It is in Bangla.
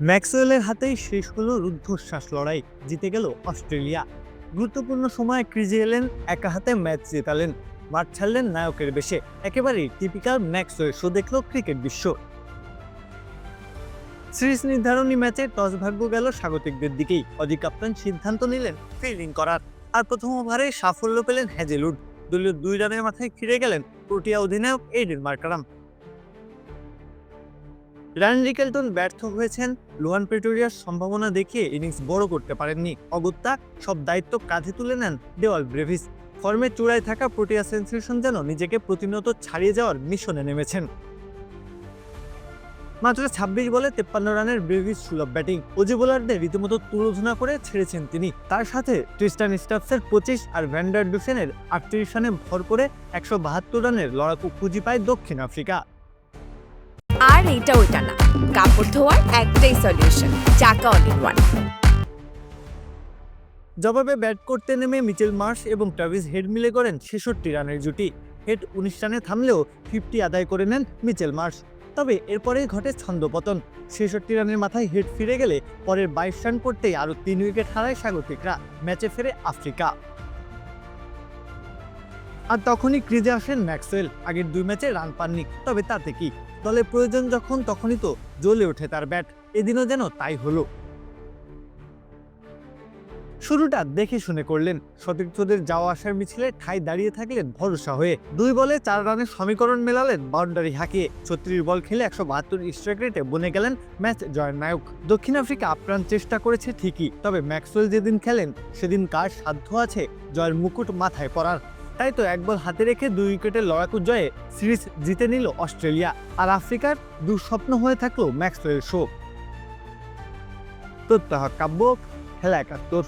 ম্যাক্সওয়েলের হাতেই শেষ হলো রুদ্ধশ্বাস লড়াই, জিতে গেল অস্ট্রেলিয়া। গুরুত্বপূর্ণ সময়ে ক্রিজে এলেন একা হাতে ম্যাচ জেতালেন। মাঠ ছাড়লেন নায়কের বেশে। একেবারেই টিপিক্যাল ম্যাক্সওয়েল শো দেখল ক্রিকেট বিশ্ব। সিরিজ নির্ধারণী ম্যাচে টস ভাগ্য গেল স্বাগতিকদের দিকেই। অজি কাপ্তান সিদ্ধান্ত নিলেন ফিল্ডিং করার। আর প্রথম ওভারে সাফল্য পেলেন হ্যাজেলুড দলীয় দুই রানের মাথায় ফিরে গেলেন প্রোটিয়া অধিনায়ক এইডেন মার্কারাম। রান রিকেলটন ব্যর্থ হয়েছেন লোহান প্রেটোরিয়ার সম্ভাবনা দেখিয়ে ইনিংস বড় করতে পারেননি। অগত্যা, সব দায়িত্ব কাঁধে তুলে নেন দেওয়াল ব্রেভিস। ফর্মে চূড়ায় থাকা প্রোটিয়া সেন্সেশন যেন নিজেকে প্রতিনিয়ত ছাড়িয়ে যাওয়ার মিশনে নেমেছেন। মাত্র ছাব্বিশ বলে তেপ্পান্ন রানের ব্রেভিস সুলভ ব্যাটিং। অজি বোলারদের রীতিমতো তুলোধনা করে ছেড়েছেন তিনি। তার সাথে ট্রিস্টান স্টাফসের পঁচিশ আর ভ্যান্ডার ডুসেনের আটত্রিশ রানে ভর করে একশো বাহাত্তর রানের লড়াকু খুঁজি পায় দক্ষিণ আফ্রিকা। আর এইটা ওইটা না। কাপড় ধোয়ার একটাই solution Chaka all in one জবাবে ব্যাট করতে নেমে মিচেল মার্শ এবং ট্রাভিস হেড মিলে করেন ছেষট্টি রানের জুটি। হেড উনিশ রানে থামলেও ফিফটি আদায় করে নেন মিচেল মার্শ। তবে এরপরেই ঘটে ছন্দপতন ছেষট্টি রানের মাথায় হেড ফিরে গেলে পরের বাইশ রান করতেই আরও তিন উইকেট হারায় স্বাগতিকরা। ম্যাচে ফেরে আফ্রিকা। আর তখনই ক্রিজে আসেন ম্যাক্সওয়েল। আগের দুই ম্যাচে রান পাননি, তবে তাতে কি? দলের প্রয়োজন যখন, তখনই তো জ্বলে ওঠে তার ব্যাট। এদিনও যেন তাই হলো। শুরুটা দেখে শুনে করলেন। সতীর্থদের যাওয়া আসার মিছিলে ঠাই দাঁড়িয়ে থাকলেন ভরসা হয়ে। দুই বলে চার রানের সমীকরণ মেলালেন বাউন্ডারি হাঁকিয়ে। ছত্রিশ বল খেলে একশো বাহাত্তর স্ট্রাইক রেটে বনে গেলেন ম্যাচ জয়ের নায়ক। দক্ষিণ আফ্রিকা আপ্রাণ চেষ্টা করেছে ঠিকই, তবে ম্যাক্সওয়েল যেদিন খেলেন সেদিন কার সাধ্য আছে জয়ের মুকুট মাথায় পড়ার তাই তো এক বল হাতে রেখে দুই উইকেটের লড়াকু জয়ে সিরিজ জিতে নিল অস্ট্রেলিয়া। আর আফ্রিকার দুঃস্বপ্ন হয়ে থাকল ম্যাক্সওয়েল শো প্রত্যাহ কাব্য, খেলা একাত্তর।